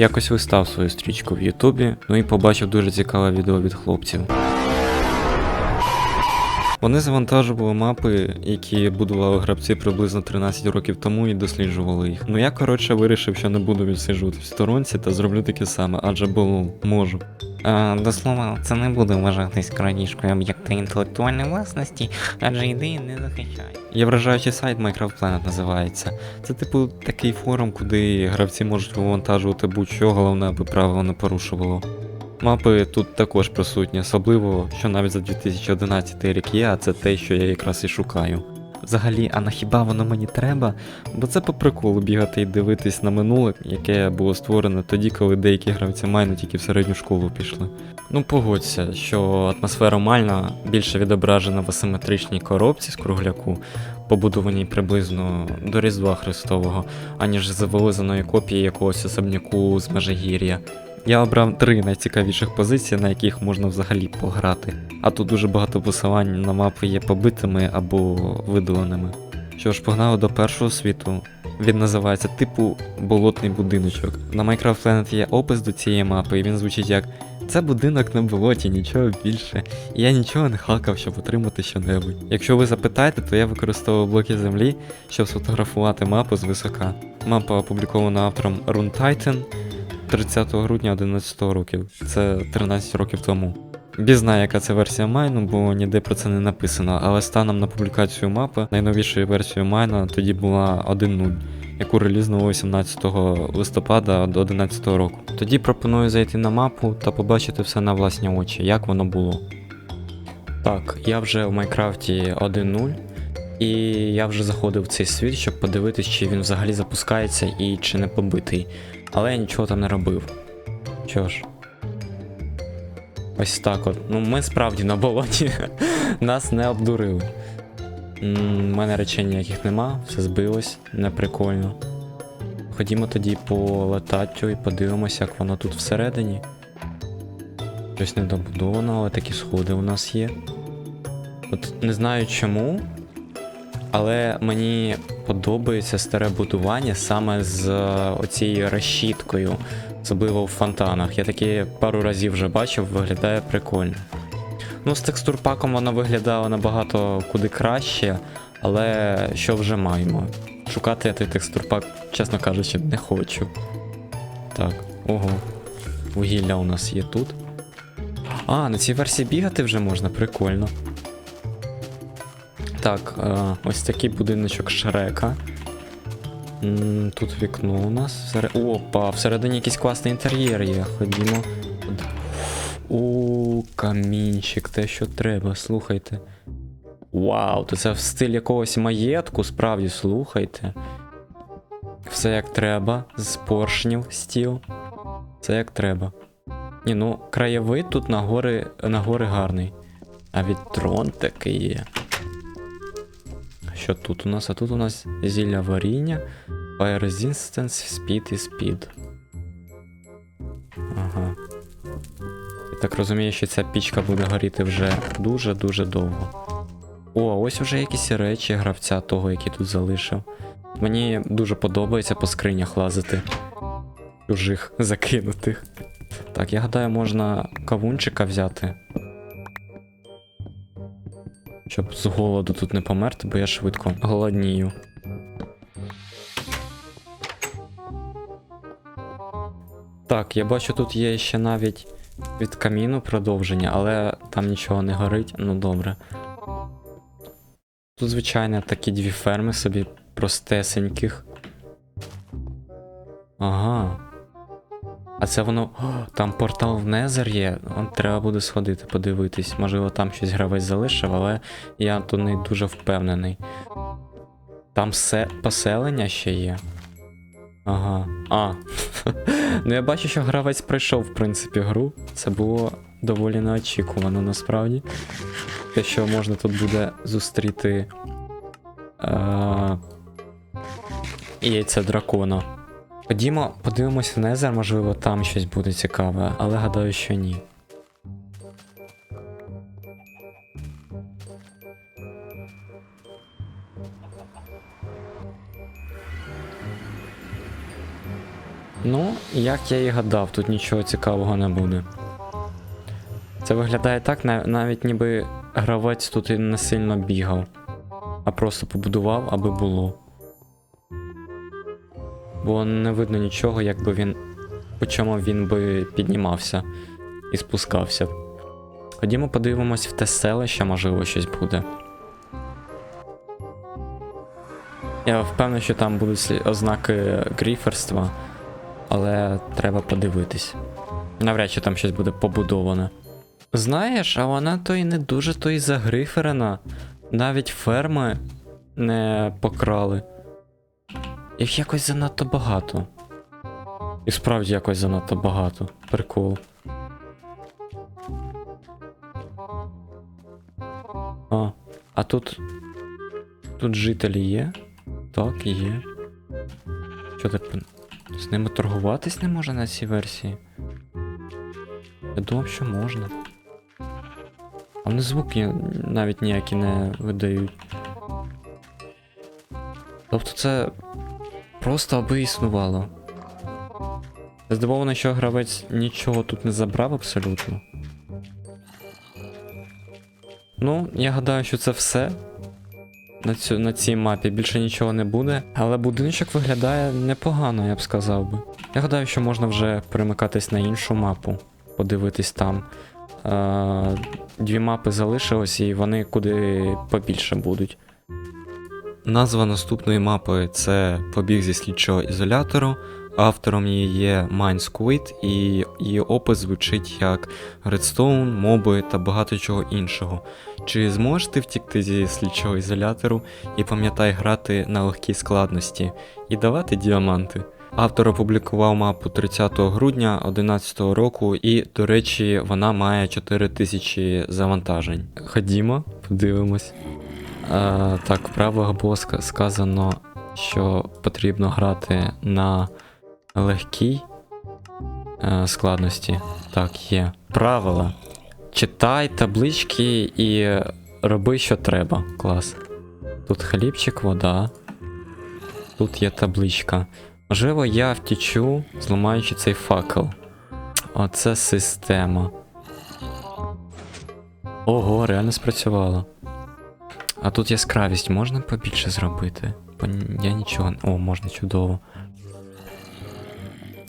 Якось вистав свою стрічку в Ютубі, ну і побачив дуже цікаве відео від хлопців. Вони завантажували мапи, які будували гравці приблизно 13 років тому і досліджували їх. Ну я коротше вирішив, що не буду відсиджувати в сторонці та зроблю таке саме, адже було можу. Е, До слова, це не буде вважатись крадіжкою об'єкта інтелектуальної власності, адже ідеї не захищають. Є вражаючий сайт Minecraft Planet називається. Це типу такий форум, куди гравці можуть вивантажувати будь-що, головне, аби правило не порушувало. Мапи тут також присутні, особливо, що навіть за 2011 рік є, а це те, що я якраз і шукаю. Взагалі, а на хіба воно мені треба? Бо це по приколу бігати і дивитись на минуле, яке було створене тоді, коли деякі гравці майну тільки в середню школу пішли. Ну погодься, що атмосфера Мальна більше відображена в асиметричній коробці з кругляку, побудованій приблизно до Різдва Христового, аніж з вилизаної копії якогось особняку з Межигір'я. Я обрав три найцікавіших позиції, на яких можна взагалі пограти, а тут дуже багато посилань на мапи є побитими або видаленими. Що ж, погнали до першого світу. Він називається типу болотний будиночок. На Minecraft Planet є опис до цієї мапи, і він звучить як це будинок на болоті, нічого більше. І я нічого не хакав, щоб отримати щонебудь. Якщо ви запитаєте, то я використовував блоки землі, щоб сфотографувати мапу з висока. Мапа опублікована автором Titan 30 грудня 11 років. Це 13 років тому. Біз знає, яка це версія майну, бо ніде про це не написано, але станом на публікацію мапи найновішою версією майна тоді була 1.0, яку релізнули 18 листопада до 11 року. Тоді пропоную зайти на мапу та побачити все на власні очі, як воно було. Так, я вже в Майнкрафті 1.0, і я вже заходив в цей світ, щоб подивитись, чи він взагалі запускається і чи не побитий. Але я нічого там не робив. Що ж. Ось так от. Ну, ми справді на болоті. Нас не обдурили. У мене речей ніяких нема, все збилось, не прикольно. Ходімо тоді по летаттю і подивимося, як воно тут всередині. Щось недобудовано, але такі сходи у нас є. От не знаю чому, але мені подобається старе будування саме з е, оцією решіткою, особливо в фонтанах. Я таке пару разів вже бачив, виглядає прикольно. Ну, з текстурпаком воно виглядало набагато куди краще, але що вже маємо? Шукати я той текстурпак, чесно кажучи, не хочу. Так, ого. Вугілля у нас є тут. А, на цій версії бігати вже можна, прикольно. Так, е, ось такий будиночок Шрека. Тут вікно у нас. Опа, всередині якийсь класний інтер'єр є. Ходімо. О, камінчик, те, що треба, слухайте. Вау, то це в стиль якогось маєтку, справді слухайте. Все як треба, з поршнів стіл. Все як треба. Ні, ну, краєвид тут на гори, на гори гарний. А від трон такий є. Що тут у нас? А тут у нас зілля варіння, Fire Resistance, Speed і Speed. Ага. Я так розумію, що ця пічка буде горіти вже дуже-дуже довго. О, а ось вже якісь речі гравця того, який тут залишив. Мені дуже подобається по скринях лазити. Чужих закинутих. Так, я гадаю, можна кавунчика взяти. Щоб з голоду тут не померти, бо я швидко голоднію. Так, я бачу, тут є ще навіть від каміну продовження, але там нічого не горить. Ну добре. Тут, звичайно, такі дві ферми собі простесеньких. Ага. А це воно. О, там портал в Незер є. От треба буде сходити, подивитись. Можливо, там щось гравець залишив, але я тут не дуже впевнений. Там все поселення ще є. Ага. А. ну я бачу, що гравець пройшов, в принципі, гру. Це було доволі неочікувано насправді. Те, що можна тут буде зустріти. Е- яйця дракона. Ходімо, подивимось в Незер, можливо, там щось буде цікаве, але гадаю, що ні. Ну, як я і гадав, тут нічого цікавого не буде. Це виглядає так, навіть ніби гравець тут і не сильно бігав, а просто побудував, аби було. Бо не видно нічого, якби він. По чому він би піднімався і спускався. Ходімо подивимось в те селище, можливо, щось буде. Я впевнений, що там будуть ознаки гріферства, але треба подивитись. Навряд чи там щось буде побудоване. Знаєш, а вона то й не дуже то й загриферена. Навіть ферми не покрали. Їх якось занадто багато. І справді якось занадто багато. Прикол. А, а тут. Тут жителі є? Так, є. Що так? З ними торгуватись не можна на цій версії? Я думав, що можна. А вони звуки навіть ніякі не видають. Тобто це просто аби існувало. Здивований, що гравець нічого тут не забрав абсолютно. Ну, я гадаю, що це все. На, цю, на цій мапі більше нічого не буде, але будиночок виглядає непогано, я б сказав би. Я гадаю, що можна вже перемикатись на іншу мапу, подивитись там. Е, дві мапи залишилось, і вони куди побільше будуть. Назва наступної мапи це Побіг зі слідчого ізолятору. Автором її є Mine Squid, і її опис звучить як Redstone, моби та багато чого іншого. Чи зможеш ти втікти зі слідчого ізолятору і пам'ятай грати на легкій складності і давати діаманти? Автор опублікував мапу 30 грудня 2011 року, і, до речі, вона має 4000 завантажень. Ходімо, подивимось. Е, так, в правилах було сказано, що потрібно грати на легкій е, складності. Так, є. Правила. Читай таблички і роби, що треба. Клас. Тут хлібчик, вода. Тут є табличка. Можливо, я втічу, зламаючи цей факел. Оце система. Ого, реально спрацювало. А тут яскравість можна побільше зробити? Я нічого. О, можна чудово.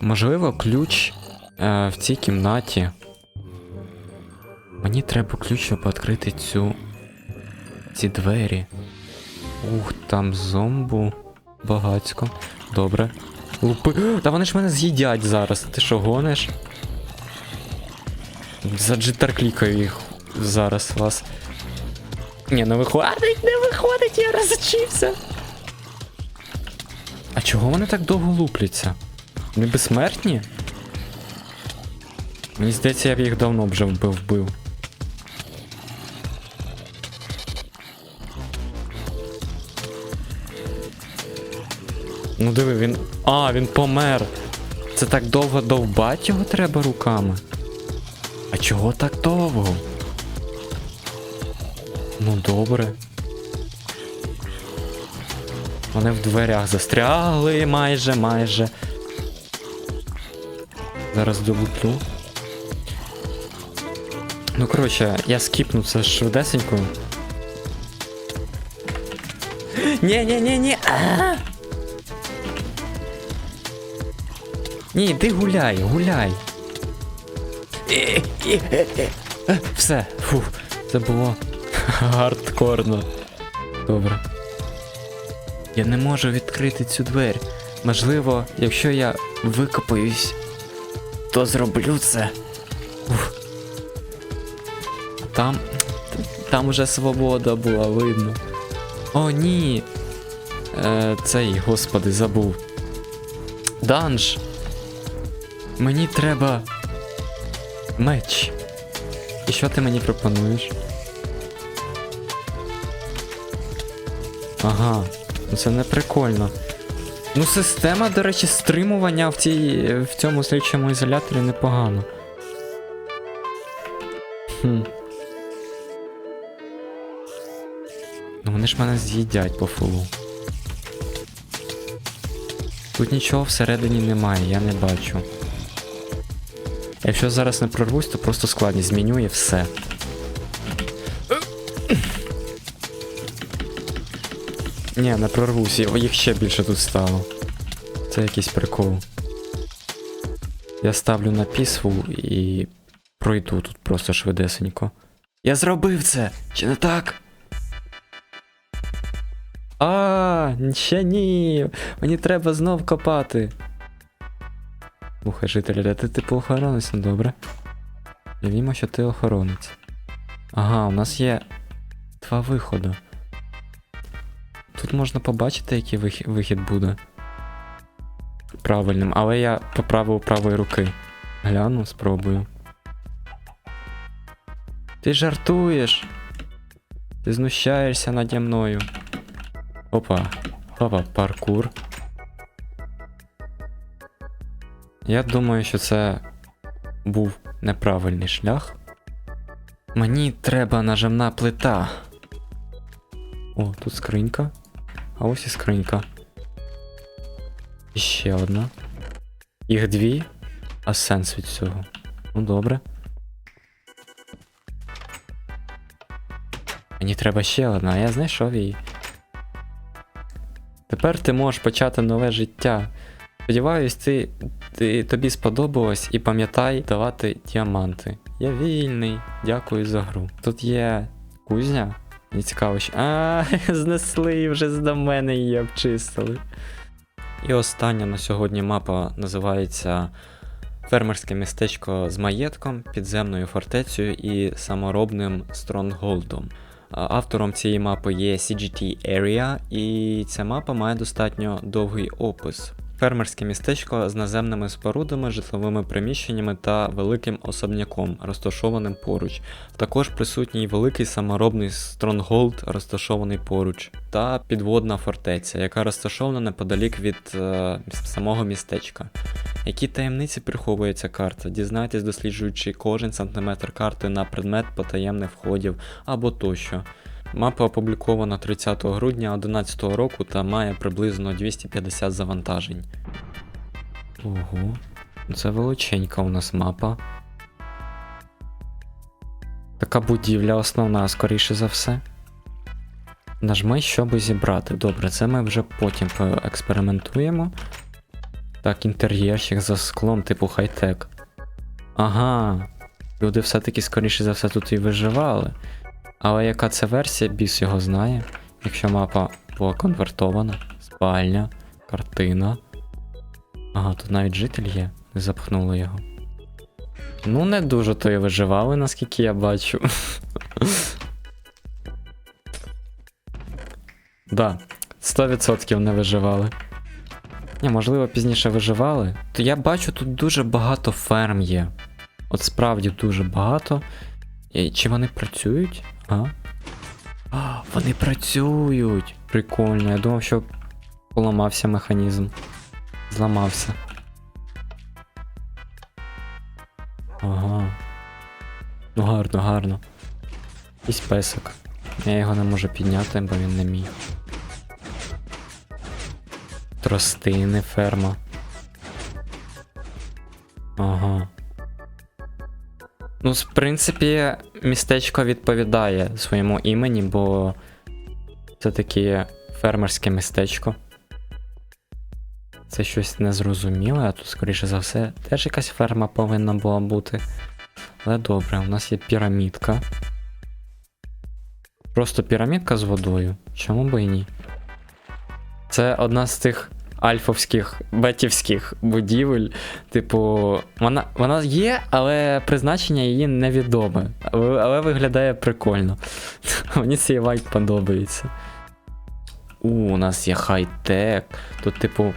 Можливо, ключ е, в цій кімнаті. Мені треба ключ, щоб відкрити цю. ці двері. Ух, там зомбу. Багацько. Добре. Лупи. Та вони ж мене з'їдять зараз. Ти що гониш? Заджитар клікаю їх зараз вас. Ні, не виходить, не виходить, я розучився. А чого вони так довго лупляться? Вони безсмертні? Мені здається, я б їх давно вже вбив вбив. Ну диви, він. А, він помер. Це так довго довбать його треба руками. А чого так довго? Ну добре. Вони в дверях застрягли майже, майже. Зараз долуплю. Ну, коротше, я скіпну це швидесенько. Ні, ні, ні, ні. Ні, йди гуляй, гуляй. Е, е. Е, Все, фух, це було гардкорно. Добре. Я не можу відкрити цю двері. Можливо, якщо я викопаюсь, то зроблю це. Ух. Там. Там уже свобода була видно. О, ні. Е, цей, господи, забув. Данж. Мені треба. Меч. І що ти мені пропонуєш? Ага, ну це не прикольно. Ну, система, до речі, стримування в, цій, в цьому слідчому ізоляторі непогано. Хм. Ну вони ж мене з'їдять по фулу. Тут нічого всередині немає, я не бачу. Якщо зараз не прорвусь, то просто складність зміню і все. Ні, не прорвусь, їх ще більше тут стало. Це якийсь прикол. Я ставлю на peaceful і пройду тут просто швидесенько. Я зробив це! Чи не так? А, ще ні. Мені треба знов копати. Слухай, жителі, де ти типу охоронець, ну добре. Явімо, що ти охоронець. Ага, у нас є два виходи. Тут можна побачити, який вихід, буде. Правильним, але я поправив правої руки. Гляну, спробую. Ти жартуєш. Ти знущаєшся наді мною. Опа. Опа, паркур. Я думаю, що це був неправильний шлях. Мені треба нажимна плита. О, тут скринька. А ось і скринька. Ще одна. Їх дві. А сенс від цього. Ну добре. Мені треба ще одна, а я знайшов її. Тепер ти можеш почати нове життя. Сподіваюсь, ти, ти, тобі сподобалось і пам'ятай давати діаманти. Я вільний, дякую за гру. Тут є кузня. Мені цікаво, що. А, знесли вже з мене її обчистили. І остання на сьогодні мапа називається Фермерське містечко з маєтком, підземною фортецею і саморобним стронгголдом. Автором цієї мапи є CGT Area, і ця мапа має достатньо довгий опис. Фермерське містечко з наземними спорудами, житловими приміщеннями та великим особняком, розташованим поруч. Також присутній великий саморобний стронгголд, розташований поруч, та підводна фортеця, яка розташована неподалік від е, самого містечка. Які таємниці приховує ця карта? Дізнайтесь, досліджуючи кожен сантиметр карти на предмет потаємних входів або тощо. Мапа опублікована 30 грудня 2011 року та має приблизно 250 завантажень. Ого, це величенька у нас мапа. Така будівля основна, скоріше за все. Нажми, щоб зібрати. Добре, це ми вже потім поекспериментуємо. Так, інтер'єрщик за склом, типу хай-тек. Ага. Люди все-таки, скоріше за все, тут і виживали. Але яка це версія, біс його знає. Якщо мапа була конвертована, спальня, картина. Ага, тут навіть житель є, не запхнули його. Ну, не дуже то і виживали, наскільки я бачу. да, 100% не виживали. Ні, можливо, пізніше виживали. То я бачу, тут дуже багато ферм є. От справді дуже багато. І чи вони працюють? А? а? Вони працюють! Прикольно. Я думав, що поламався механізм. Зламався. Ага. Ну гарно, гарно. Якийсь песик. Я його не можу підняти, бо він не міг. Тростини, ферма. Ага. Ну, в принципі, містечко відповідає своєму імені, бо це таке фермерське містечко. Це щось незрозуміле, а тут, скоріше за все, теж якась ферма повинна була бути. Але добре, у нас є пірамідка. Просто пірамідка з водою. Чому би і ні? Це одна з тих альфовських, бетівських будівель. Типу, вона вона є, але призначення її невідоме. Але, але виглядає прикольно. Мені цей вайб подобається. У, у нас є хай-тек. Тут, типу,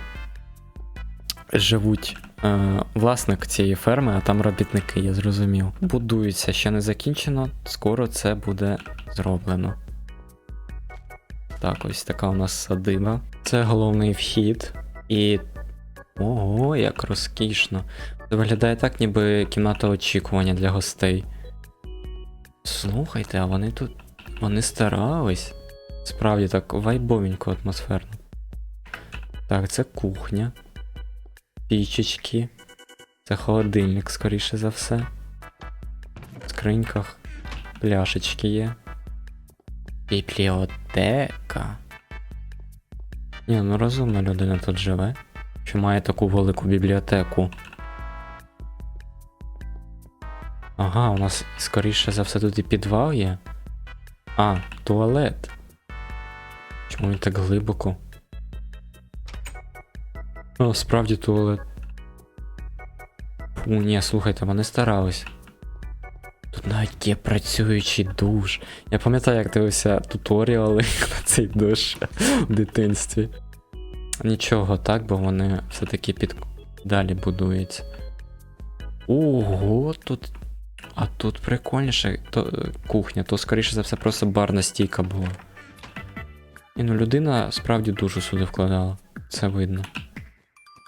живуть е, власник цієї ферми, а там робітники, я зрозумів. Будується, ще не закінчено, скоро це буде зроблено. Так, ось така у нас садиба. Це головний вхід. І. Ого, як розкішно. Це виглядає так, ніби кімната очікування для гостей. Слухайте, а вони тут. Вони старались. Справді так вайбовенько атмосферно. Так, це кухня. Пічечки. Це холодильник, скоріше за все. В скриньках пляшечки є. Бібліотека. Ні, ну розумна людина тут живе. Що має таку велику бібліотеку. Ага, у нас скоріше за все тут і підвал є. А, туалет. Чому він так глибоко? О, справді туалет. Фу, ні, слухайте, вони старались. Навіть є працюючий душ. Я пам'ятаю, як дивився туторіали на цей душ в дитинстві. Нічого, так, бо вони все-таки під далі будуються. Ого, тут. А тут прикольніше то, е, кухня, то скоріше за все просто барна стійка була. І ну людина справді душу сюди вкладала. Це видно.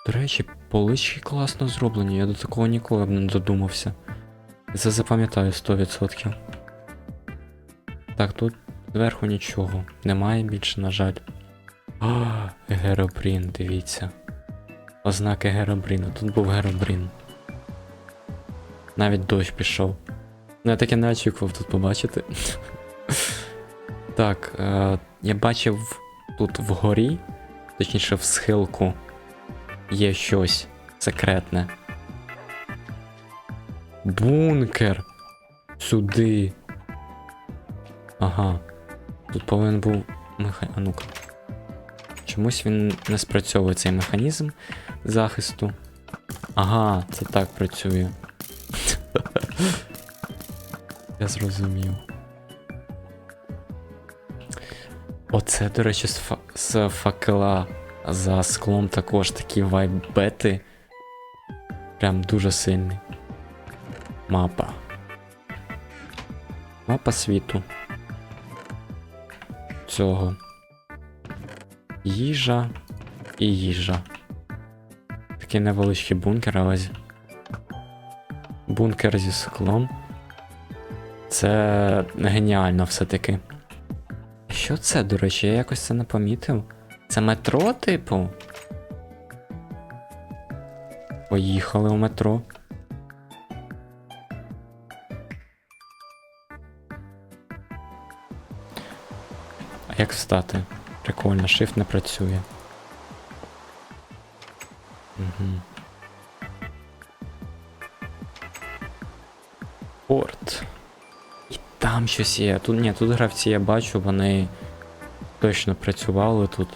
До речі, полички класно зроблені, я до такого ніколи б не додумався. Це запам'ятаю 100%. Так, тут зверху нічого. Немає більше, на жаль. А, Геробрін, дивіться. Ознаки Геробріна. Тут був Геробрін. Навіть дощ пішов. Ну, я таке не очікував тут побачити. так, е, я бачив тут вгорі, точніше в схилку, є щось секретне. Бункер. Сюди. Ага. Тут повинен був меха... А ну-ка. Чомусь він не спрацьовує цей механізм захисту. Ага, це так працює. Я зрозумів. Оце, до речі, з, фа... з факела за склом також такі вайбети. Прям дуже сильний. Мапа. Мапа світу. Цього. Їжа і їжа. Такий невеличкий бункер, але бункер зі склом. Це геніально все-таки. Що це, до речі, я якось це не помітив. Це метро, типу? Поїхали у метро. Як? Прикольно, shift не працює. Угу. Порт. І там щось є. Тут ні, тут гравці я бачу, вони точно працювали тут.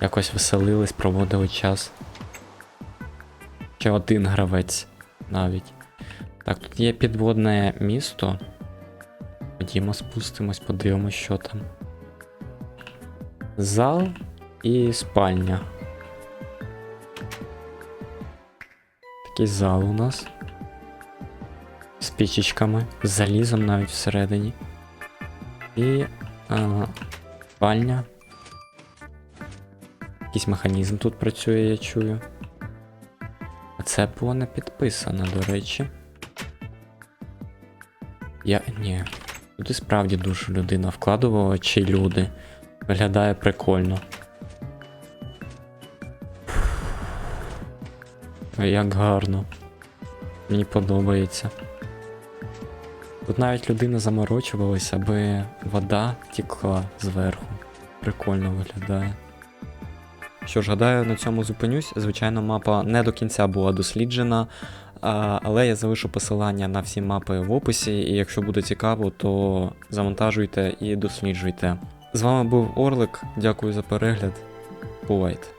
Якось веселились, проводили час. Ще один гравець навіть. Так, тут є підводне місто. Ходімо, спустимось, подивимось, що там. Зал і спальня. Такий зал у нас. З пічечками, з залізом навіть всередині. І а, спальня. Якийсь механізм тут працює, я чую. А це було не підписано, до речі. Я. Ні. Туди справді душу людина вкладувала, чи люди. Виглядає прикольно. Як гарно. Мені подобається. Тут навіть людина заморочувалась, аби вода тікла зверху. Прикольно виглядає. Що ж, гадаю, на цьому зупинюсь. Звичайно, мапа не до кінця була досліджена, але я залишу посилання на всі мапи в описі, і якщо буде цікаво, то завантажуйте і досліджуйте. З вами був Орлик, дякую за перегляд. Бувайте!